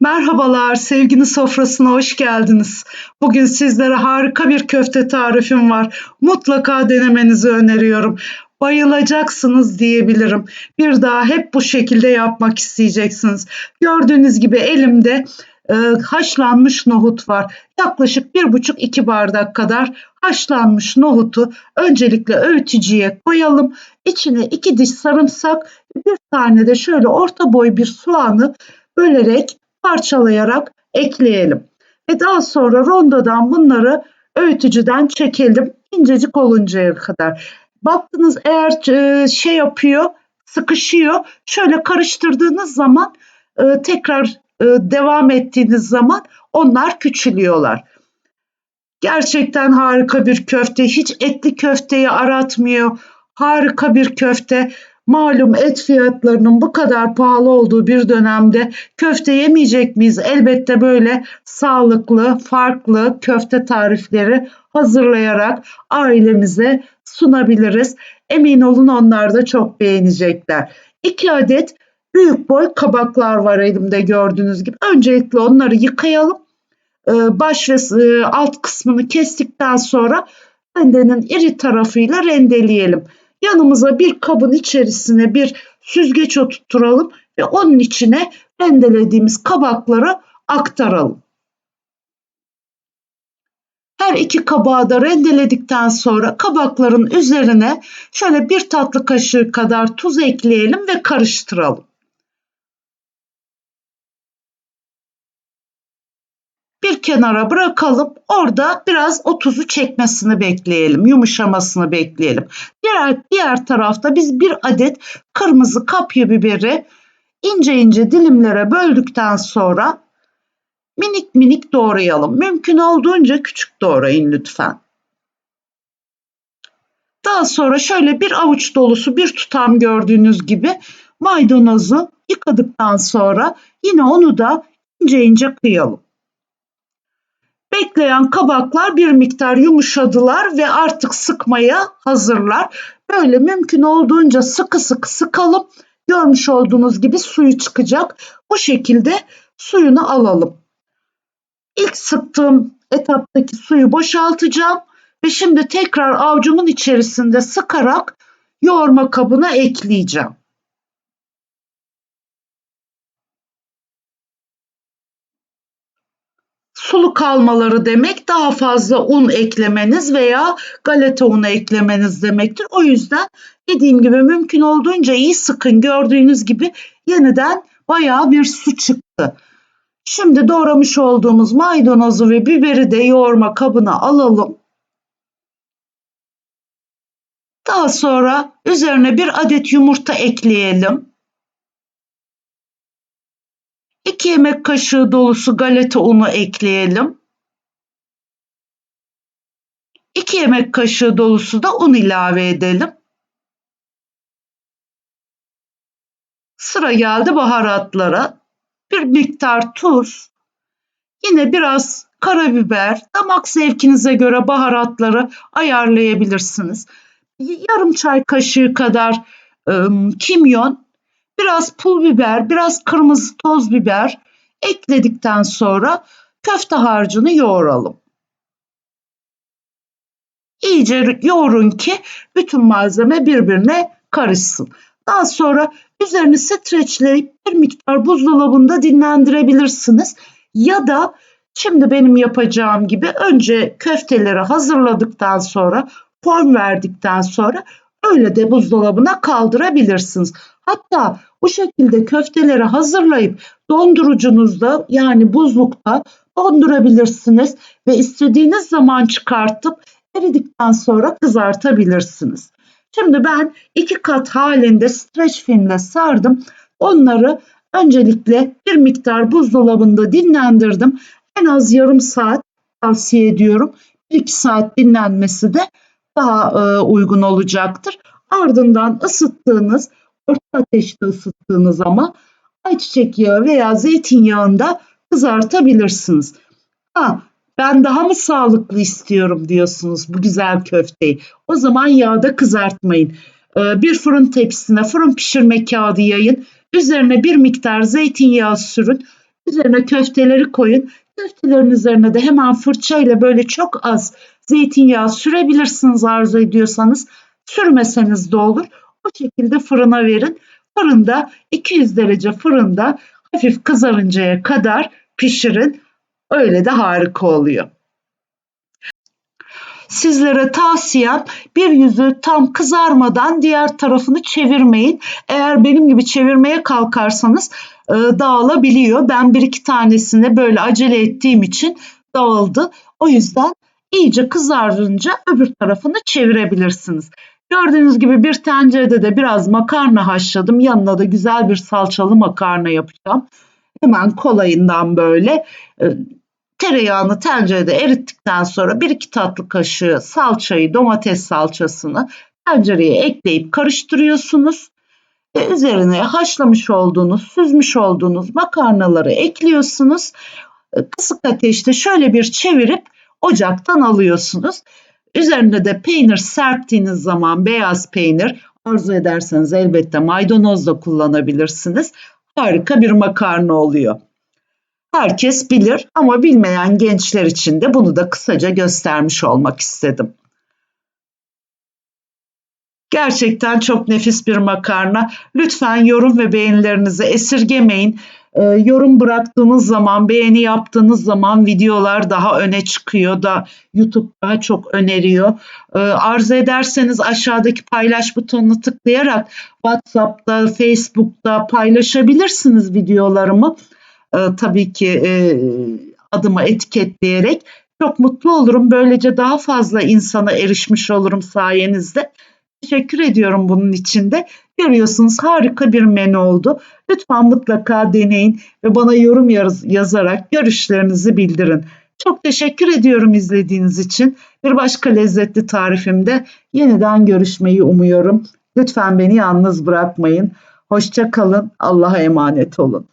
Merhabalar, sevginin sofrasına hoş geldiniz. Bugün sizlere harika bir köfte tarifim var. Mutlaka denemenizi öneriyorum. Bayılacaksınız diyebilirim. Bir daha hep bu şekilde yapmak isteyeceksiniz. Gördüğünüz gibi elimde e, haşlanmış nohut var. Yaklaşık bir buçuk iki bardak kadar haşlanmış nohutu öncelikle öğütücüye koyalım. İçine iki diş sarımsak, bir tane de şöyle orta boy bir soğanı bölerek parçalayarak ekleyelim. Ve daha sonra rondodan bunları öğütücüden çekelim incecik oluncaya kadar. Baktınız eğer e, şey yapıyor, sıkışıyor. Şöyle karıştırdığınız zaman e, tekrar e, devam ettiğiniz zaman onlar küçülüyorlar. Gerçekten harika bir köfte. Hiç etli köfteyi aratmıyor. Harika bir köfte. Malum et fiyatlarının bu kadar pahalı olduğu bir dönemde köfte yemeyecek miyiz? Elbette böyle sağlıklı, farklı köfte tarifleri hazırlayarak ailemize sunabiliriz. Emin olun onlar da çok beğenecekler. 2 adet büyük boy kabaklar var elimde gördüğünüz gibi. Öncelikle onları yıkayalım. Ee, baş ve e, alt kısmını kestikten sonra rendenin iri tarafıyla rendeleyelim. Yanımıza bir kabın içerisine bir süzgeç oturtturalım ve onun içine rendelediğimiz kabakları aktaralım. Her iki kabağı da rendeledikten sonra kabakların üzerine şöyle bir tatlı kaşığı kadar tuz ekleyelim ve karıştıralım. Kenara bırakalım. Orada biraz o tuzu çekmesini bekleyelim, yumuşamasını bekleyelim. Diğer, diğer tarafta biz bir adet kırmızı kapya biberi ince ince dilimlere böldükten sonra minik minik doğrayalım. Mümkün olduğunca küçük doğrayın lütfen. Daha sonra şöyle bir avuç dolusu bir tutam gördüğünüz gibi maydanozu yıkadıktan sonra yine onu da ince ince kıyalım. Bekleyen kabaklar bir miktar yumuşadılar ve artık sıkmaya hazırlar. Böyle mümkün olduğunca sıkı sıkı sıkalım. Görmüş olduğunuz gibi suyu çıkacak. Bu şekilde suyunu alalım. İlk sıktığım etaptaki suyu boşaltacağım ve şimdi tekrar avcumun içerisinde sıkarak yoğurma kabına ekleyeceğim. Sulu kalmaları demek daha fazla un eklemeniz veya galeta unu eklemeniz demektir. O yüzden dediğim gibi mümkün olduğunca iyi sıkın. Gördüğünüz gibi yeniden bayağı bir su çıktı. Şimdi doğramış olduğumuz maydanozu ve biberi de yoğurma kabına alalım. Daha sonra üzerine bir adet yumurta ekleyelim. 2 yemek kaşığı dolusu galeta unu ekleyelim. 2 yemek kaşığı dolusu da un ilave edelim. Sıra geldi baharatlara. Bir miktar tuz, yine biraz karabiber, damak zevkinize göre baharatları ayarlayabilirsiniz. Yarım çay kaşığı kadar ıı, kimyon biraz pul biber, biraz kırmızı toz biber ekledikten sonra köfte harcını yoğuralım. İyice yoğurun ki bütün malzeme birbirine karışsın. Daha sonra üzerini streçleyip bir miktar buzdolabında dinlendirebilirsiniz. Ya da şimdi benim yapacağım gibi önce köfteleri hazırladıktan sonra form verdikten sonra öyle de buzdolabına kaldırabilirsiniz. Hatta bu şekilde köfteleri hazırlayıp dondurucunuzda yani buzlukta dondurabilirsiniz ve istediğiniz zaman çıkartıp eridikten sonra kızartabilirsiniz. Şimdi ben iki kat halinde streç filmle sardım. Onları öncelikle bir miktar buzdolabında dinlendirdim. En az yarım saat tavsiye ediyorum. 1-2 saat dinlenmesi de daha e, uygun olacaktır. Ardından ısıttığınız orta ateşte ısıttığınız ama ayçiçek yağı veya zeytinyağında kızartabilirsiniz. Ha, ben daha mı sağlıklı istiyorum diyorsunuz bu güzel köfteyi. O zaman yağda kızartmayın. Ee, bir fırın tepsisine fırın pişirme kağıdı yayın. Üzerine bir miktar zeytinyağı sürün. Üzerine köfteleri koyun. Köftelerin üzerine de hemen fırçayla böyle çok az zeytinyağı sürebilirsiniz arzu ediyorsanız. Sürmeseniz de olur. O şekilde fırına verin. Fırında 200 derece fırında hafif kızarıncaya kadar pişirin. Öyle de harika oluyor. Sizlere tavsiyem bir yüzü tam kızarmadan diğer tarafını çevirmeyin. Eğer benim gibi çevirmeye kalkarsanız e, dağılabiliyor. Ben bir iki tanesini böyle acele ettiğim için dağıldı. O yüzden iyice kızarınca öbür tarafını çevirebilirsiniz. Gördüğünüz gibi bir tencerede de biraz makarna haşladım. Yanına da güzel bir salçalı makarna yapacağım. Hemen kolayından böyle e, tereyağını tencerede erittikten sonra bir iki tatlı kaşığı salçayı, domates salçasını tencereye ekleyip karıştırıyorsunuz. Ve üzerine haşlamış olduğunuz, süzmüş olduğunuz makarnaları ekliyorsunuz. E, kısık ateşte şöyle bir çevirip ocaktan alıyorsunuz. Üzerinde de peynir serptiğiniz zaman beyaz peynir arzu ederseniz elbette maydanoz da kullanabilirsiniz. Harika bir makarna oluyor. Herkes bilir ama bilmeyen gençler için de bunu da kısaca göstermiş olmak istedim. Gerçekten çok nefis bir makarna. Lütfen yorum ve beğenilerinizi esirgemeyin. Ee, yorum bıraktığınız zaman, beğeni yaptığınız zaman videolar daha öne çıkıyor da YouTube daha çok öneriyor. Ee, arzu ederseniz aşağıdaki paylaş butonuna tıklayarak WhatsApp'ta, Facebook'ta paylaşabilirsiniz videolarımı. Ee, tabii ki e, adımı etiketleyerek çok mutlu olurum. Böylece daha fazla insana erişmiş olurum sayenizde. Teşekkür ediyorum bunun için de. Görüyorsunuz harika bir menü oldu. Lütfen mutlaka deneyin ve bana yorum yaz yazarak görüşlerinizi bildirin. Çok teşekkür ediyorum izlediğiniz için. Bir başka lezzetli tarifimde yeniden görüşmeyi umuyorum. Lütfen beni yalnız bırakmayın. Hoşça kalın. Allah'a emanet olun.